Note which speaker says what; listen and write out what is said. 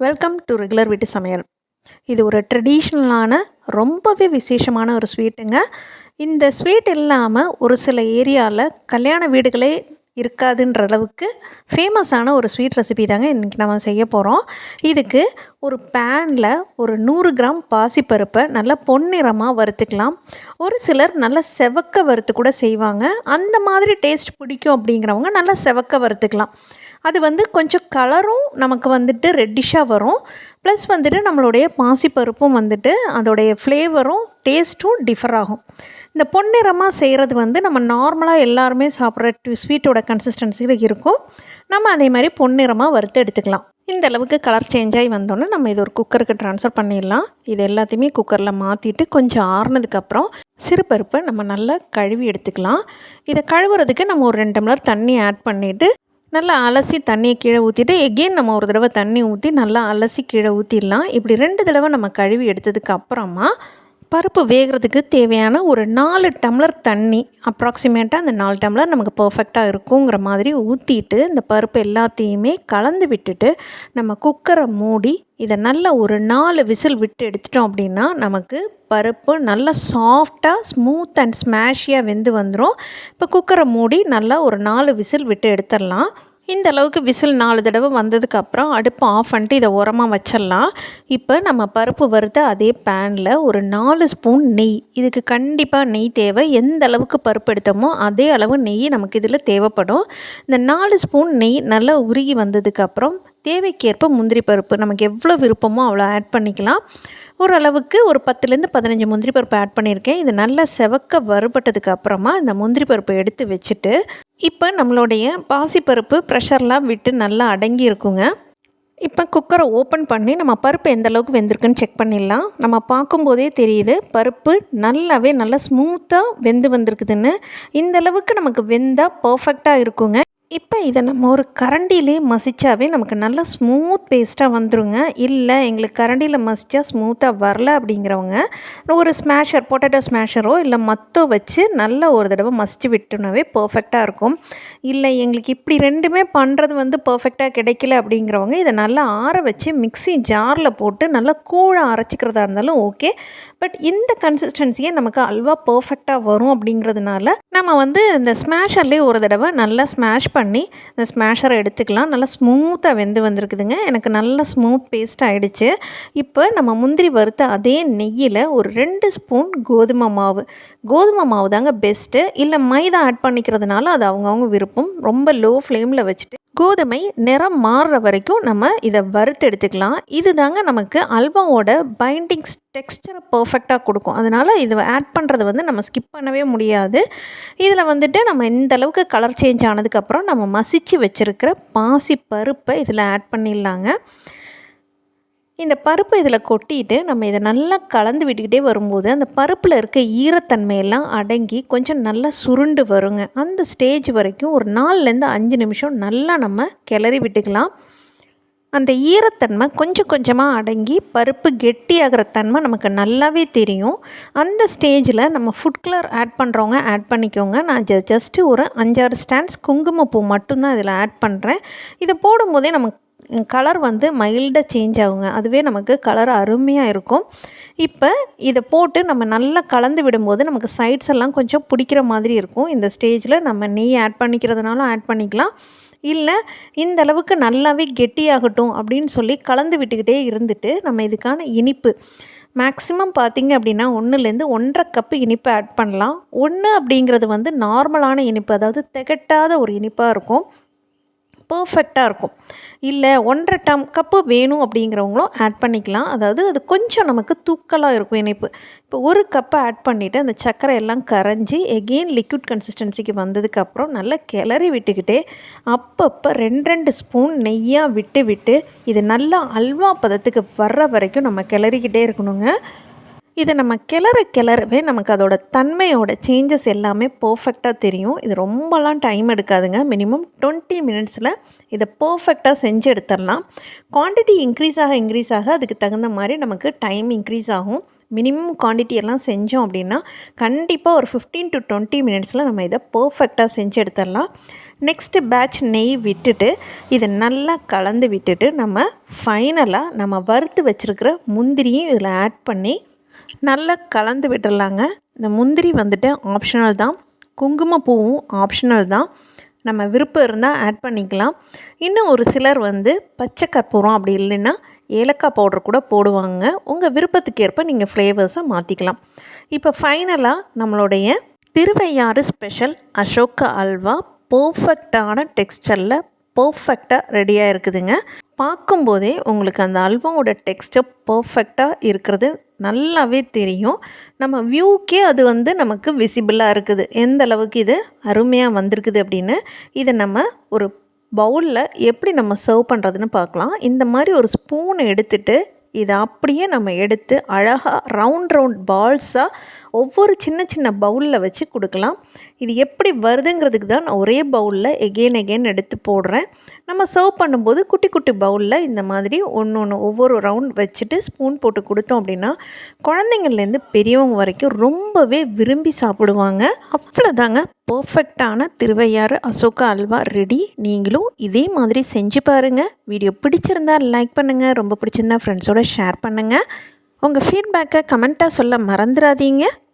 Speaker 1: Welcome to regular வீட்டு சமையல். இது ஒரு ட்ரெடிஷ்னலான ரொம்பவே விசேஷமான ஒரு ஸ்வீட்டுங்க இந்த ஸ்வீட் இல்லாமல் ஒரு சில ஏரியாவில் கல்யாண வீடுகளே இருக்காதுன்ற அளவுக்கு ஃபேமஸான ஒரு ஸ்வீட் ரெசிபி தாங்க இன்றைக்கி நம்ம செய்ய போகிறோம் இதுக்கு ஒரு பேனில் ஒரு நூறு கிராம் பாசிப்பருப்பை நல்லா பொன்னிறமாக வறுத்துக்கலாம். ஒரு சிலர் நல்லா செவக்க வறுத்து கூட செய்வாங்க. அந்த மாதிரி டேஸ்ட் பிடிக்கும் அப்படிங்கிறவங்க நல்லா செவக்க வறுத்துக்கலாம். அது வந்து கொஞ்சம் கலரும் நமக்கு வந்துட்டு ரெட்டிஷாக வரும். ப்ளஸ் வந்துட்டு நம்மளுடைய பாசிப்பருப்பும் வந்துட்டு அதோடைய ஃப்ளேவரும் டேஸ்ட்டும் டிஃபர் ஆகும். இந்த பொன்னிறமாக செய்கிறது வந்து நம்ம நார்மலாக எல்லாருமே சாப்பிட்ற ஸ்வீட்டோட கன்சிஸ்டன்சியில் இருக்கும். நம்ம அதே மாதிரி பொன்னிறமாக வறுத்து எடுத்துக்கலாம். இந்த அளவுக்கு கலர் சேஞ்ச் ஆகி வந்தோன்னே நம்ம இது ஒரு குக்கருக்கு ட்ரான்ஸ்ஃபர் பண்ணிடலாம். இது எல்லாத்தையுமே குக்கரில் மாற்றிட்டு கொஞ்சம் ஆறுனதுக்கப்புறம் சிறுபருப்பை நம்ம நல்லா கழுவி எடுத்துக்கலாம். இதை கழுவுறதுக்கு நம்ம ஒரு ரெண்டு டம்ளர் தண்ணி ஆட் பண்ணிவிட்டு நல்லா அலசி தண்ணியை கீழே ஊற்றிட்டு எகெயின் நம்ம ஒரு தடவை தண்ணி ஊற்றி நல்லா அலசி கீழே ஊற்றிடலாம் இப்படி ரெண்டு தடவை நம்ம கழுவி எடுத்ததுக்கு அப்புறமா பருப்பு வேகிறதுக்கு தேவையான ஒரு நாலு டம்ளர் தண்ணி அப்ராக்சிமேட்டாக அந்த நாலு டம்ளர் நமக்கு பர்ஃபெக்டாக இருக்குங்கிற மாதிரி ஊற்றிட்டு இந்த பருப்பு எல்லாத்தையுமே கலந்து விட்டுட்டு நம்ம குக்கரை மூடி இதை நல்லா ஒரு நாலு விசில் விட்டு எடுத்துட்டோம் அப்படின்னா நமக்கு பருப்பு நல்லா சாஃப்டாக ஸ்மூத் அண்ட் ஸ்மாஷியாக வெந்து வந்துடும் இப்போ குக்கரை மூடி நல்லா ஒரு நாலு விசில் விட்டு எடுத்துடலாம். இந்த அளவுக்கு விசில் நாலு தடவை வந்ததுக்கப்புறம் அடுப்பு ஆஃப் பண்ணிட்டு இதை உரமாக வச்சிடலாம். இப்போ நம்ம பருப்பு வறுத்த அதே பேனில் ஒரு நாலு ஸ்பூன் நெய். இதுக்கு கண்டிப்பாக நெய் தேவை. எந்த அளவுக்கு பருப்பு எடுத்தோமோ அதே அளவு நெய் நமக்கு இதில் தேவைப்படும். இந்த நாலு ஸ்பூன் நெய் நல்லா உருகி வந்ததுக்கப்புறம் தேவைக்கேற்ப முந்திரி பருப்பு. நமக்கு எவ்வளோ விருப்பமோ அவ்வளோ ஆட் பண்ணிக்கலாம். ஓரளவுக்கு ஒரு பத்துலேருந்து பதினஞ்சு முந்திரி பருப்பு ஆட் பண்ணியிருக்கேன். இது நல்லா செவக்க வறுபட்டதுக்கு அப்புறமா இந்த முந்திரி பருப்பை எடுத்து வச்சுட்டு இப்போ நம்மளுடைய பாசிப்பருப்பு ப்ரெஷர்லாம் விட்டு நல்லா அடங்கி இருக்குங்க. இப்போ குக்கரை ஓப்பன் பண்ணி நம்ம பருப்பு எந்த அளவுக்கு வெந்திருக்குன்னு செக் பண்ணிடலாம். நம்ம பார்க்கும்போதே தெரியுது பருப்பு நல்லாவே நல்லா ஸ்மூத்தாக வெந்து வந்திருக்குதுன்னு. இந்த அளவுக்கு நமக்கு வெந்தால் பர்ஃபெக்டாக இருக்குங்க. இப்போ இதை நம்ம ஒரு கரண்டிலே மசிச்சாவே நமக்கு நல்ல ஸ்மூத் பேஸ்ட்டாக வந்துருங்க. இல்லை எங்களுக்கு கரண்டியில் மசித்தா ஸ்மூத்தாக வரல அப்படிங்கிறவங்க ஒரு ஸ்மேஷர் பொட்டேட்டோ ஸ்மேஷரோ இல்லை மத்தோ வச்சு நல்லா ஒரு தடவை மசித்து விட்டுனாவே பர்ஃபெக்டாக இருக்கும். இல்லை எங்களுக்கு இப்படி ரெண்டுமே பண்ணுறது வந்து பர்ஃபெக்டாக கிடைக்கல அப்படிங்கிறவங்க இதை நல்லா ஆற வச்சு மிக்சி ஜாரில் போட்டு நல்லா கூழாக அரைச்சிக்கிறதா இருந்தாலும் ஓகே பட் இந்த கன்சிஸ்டன்சியே நமக்கு அல்வா பர்ஃபெக்டாக வரும் அப்படிங்கிறதுனால நம்ம வந்து இந்த ஸ்மேஷர்லேயே ஒரு தடவை நல்லா ஸ்மேஷ் பண்ணி பண்ணி இந்த ஸ்மேஷரை எடுத்துக்கலாம். நல்லா ஸ்மூத்தாக வெந்து வந்திருக்குதுங்க. எனக்கு நல்ல ஸ்மூத் பேஸ்ட் ஆகிடுச்சு இப்போ நம்ம முந்திரி வறுத்த அதே நெய்யில் ஒரு ரெண்டு ஸ்பூன் கோதுமை மாவு. கோதுமை மாவு தாங்க பெஸ்ட்டு இல்லை மைதா ஆட் பண்ணிக்கிறதுனால அது அவங்கவுங்க விருப்பம். ரொம்ப லோ ஃப்ளேமில் வச்சுட்டு கோதுமை நிறம் மாறுற வரைக்கும் நம்ம இதை வறுத்து எடுத்துக்கலாம். இது தாங்க நமக்கு அல்வாவோட பைண்டிங் டெக்ஸ்டரை பர்ஃபெக்டாக கொடுக்கும். அதனால் இதை ஆட் பண்ணுறது வந்து நம்ம ஸ்கிப் பண்ணவே முடியாது. இதில் வந்துட்டு நம்ம இந்த அளவுக்கு கலர் சேஞ்ச் ஆனதுக்கப்புறம் நம்ம மசித்து வச்சுருக்கிற பாசி பருப்பை இதில் ஆட் பண்ணிடலாங்க. இந்த பருப்பு இதில் கொட்டிட்டு நம்ம இதை நல்லா கலந்து விட்டுக்கிட்டே வரும்போது அந்த பருப்பில் இருக்க ஈரத்தன்மையெல்லாம் அடங்கி கொஞ்சம் நல்லா சுருண்டு வருங்க. அந்த ஸ்டேஜ் வரைக்கும் ஒரு நாலுலேருந்து அஞ்சு நிமிஷம் நல்லா நம்ம கிளறி விட்டுக்கலாம். அந்த ஈரத்தன்மை கொஞ்சம் கொஞ்சமாக அடங்கி பருப்பு கெட்டியாகிற தன்மை நமக்கு நல்லாவே தெரியும். அந்த ஸ்டேஜில் நம்ம ஃபுட் கலர் ஆட் பண்ணுறவங்க ஆட் பண்ணிக்கோங்க. நான் ஜ ஜஸ்ட்டு ஒரு அஞ்சாறு ஸ்டாண்ட்ஸ் குங்குமப்பூ மட்டும்தான் இதில் ஆட் பண்ணுறேன் இதை போடும்போதே நமக்கு கலர் வந்து மைல்டாக சேஞ்ச் ஆகுங்க. அதுவே நமக்கு கலர் அருமையாக இருக்கும். இப்போ இதை போட்டு நம்ம நல்லா கலந்து விடும்போது நமக்கு சைட்ஸ் எல்லாம் கொஞ்சம் பிடிக்கிற மாதிரி இருக்கும். இந்த ஸ்டேஜில் நம்ம நெய் ஆட் பண்ணிக்கிறதுனாலும் ஆட் பண்ணிக்கலாம். இல்லை இந்த அளவுக்கு நல்லாவே கெட்டியாகட்டும் அப்படின்னு சொல்லி கலந்து விட்டுக்கிட்டே இருந்துட்டு நம்ம இதுக்கான இனிப்பு. மேக்ஸிமம் பார்த்திங்க அப்படின்னா ஒன்றுலேருந்து ஒன்றரை கப்பு இனிப்பு ஆட் பண்ணலாம். ஒன்று அப்படிங்கிறது வந்து நார்மலான இனிப்பு அதாவது திகட்டாத ஒரு இனிப்பாக இருக்கும். பர்ஃபெக்டாக இருக்கும். இல்லை ஒன்றரை டம் கப்பு வேணும் அப்படிங்கிறவங்களும் ஆட் பண்ணிக்கலாம். அதாவது அது கொஞ்சம் நமக்கு தூக்கலாக இருக்கும் இணைப்பு. இப்போ ஒரு கப்பை ஆட் பண்ணிவிட்டு அந்த சர்க்கரை எல்லாம் கரைஞ்சி எகெயின் லிக்விட் கன்சிஸ்டன்சிக்கு வந்ததுக்கப்புறம் நல்லா கிளறி விட்டுக்கிட்டே அப்பப்போ ரெண்டு ரெண்டு ஸ்பூன் நெய்யாக விட்டு விட்டு இது நல்லா அல்வா பதத்துக்கு வர்ற வரைக்கும் நம்ம கிளறிக்கிட்டே இருக்கணுங்க. இதை நம்ம கிளற கிளறவே நமக்கு அதோட தன்மையோட சேஞ்சஸ் எல்லாமே பர்ஃபெக்டாக தெரியும். இது ரொம்பலாம் டைம் எடுக்காதுங்க. மினிமம் டுவெண்ட்டி மினிட்ஸில் இதை பர்ஃபெக்டாக செஞ்சு எடுத்துடலாம். குவான்டிட்டி இன்க்ரீஸ் ஆக இன்க்ரீஸ் ஆக அதுக்கு தகுந்த மாதிரி நமக்கு டைம் இன்க்ரீஸ் ஆகும். மினிமம் குவான்டிட்டி எல்லாம் செஞ்சோம் அப்படின்னா கண்டிப்பாக ஒரு ஃபிஃப்டீன் டு டுவெண்ட்டி மினிட்ஸில் நம்ம இதை பர்ஃபெக்டாக செஞ்சு எடுத்துடலாம். நெக்ஸ்ட்டு பேட்ச் நெய் விட்டுட்டு இதை நல்லா கலந்து விட்டுட்டு நம்ம ஃபைனலாக நம்ம வறுத்து வச்சுருக்கிற முந்திரியும் இதில் ஆட் பண்ணி நல்லா கலந்து விட்டுடலாங்க. இந்த முந்திரி வந்துட்டு ஆப்ஷனல் தான். குங்குமப்பூவும் ஆப்ஷனல் தான். நம்ம விருப்பம் இருந்தால் ஆட் பண்ணிக்கலாம். இன்னும் ஒரு சிலர் வந்து பச்சை கற்பூரம் அப்படி இல்லைன்னா ஏலக்காய் பவுடர் கூட போடுவாங்க. உங்கள் விருப்பத்துக்கு ஏற்ப நீங்கள் ஃப்ளேவர்ஸை மாற்றிக்கலாம் இப்போ ஃபைனலாக நம்மளுடைய திருவையாறு ஸ்பெஷல் அசோக அல்வா பர்ஃபெக்டான டெக்ஸ்டரில் பர்ஃபெக்டாக ரெடியாக இருக்குதுங்க. பார்க்கும்போதே உங்களுக்கு அந்த அல்வாவோட டெக்ஸ்டர் பர்ஃபெக்டாக இருக்கிறது. நல்லாவே தெரியும். நம்ம வியூக்கே அது வந்து நமக்கு விசிபிளாக இருக்குது. எந்த அளவுக்கு இது அருமையாக வந்திருக்குது அப்படின்னு இதை நம்ம ஒரு பவுலில் எப்படி நம்ம சர்வ் பண்ணுறதுன்னு பார்க்கலாம். இந்த மாதிரி ஒரு ஸ்பூன் எடுத்துகிட்டு இதை அப்படியே நம்ம எடுத்து அழகாக ரவுண்ட் ரவுண்ட் பால்ஸாக ஒவ்வொரு சின்ன சின்ன பவுலில் வச்சு கொடுக்கலாம். இது எப்படி வருதுங்கிறதுக்கு தான் நான் ஒரே பவுலில் எகெயின் எகெயின் எடுத்து போடுறேன். நம்ம சர்வ் பண்ணும்போது குட்டி குட்டி பவுலில் இந்த மாதிரி ஒன்று ஒன்று ஒவ்வொரு ரவுண்ட் வச்சுட்டு ஸ்பூன் போட்டு கொடுத்தோம் அப்படின்னா குழந்தைங்கள்லேருந்து பெரியவங்க வரைக்கும் ரொம்பவே விரும்பி சாப்பிடுவாங்க. அவ்வளோதாங்க. பர்ஃபெக்டான திருவையாறு அசோகா அல்வா ரெடி நீங்களும் இதே மாதிரி செஞ்சு பாருங்கள் வீடியோ பிடிச்சிருந்தா லைக் பண்ணுங்கள் ரொம்ப பிடிச்சிருந்தா ஃப்ரெண்ட்ஸோட ஷேர் பண்ணுங்கள் உங்கள் ஃபீட்பேக்கை கமெண்ட்டாக சொல்ல மறந்துடாதீங்க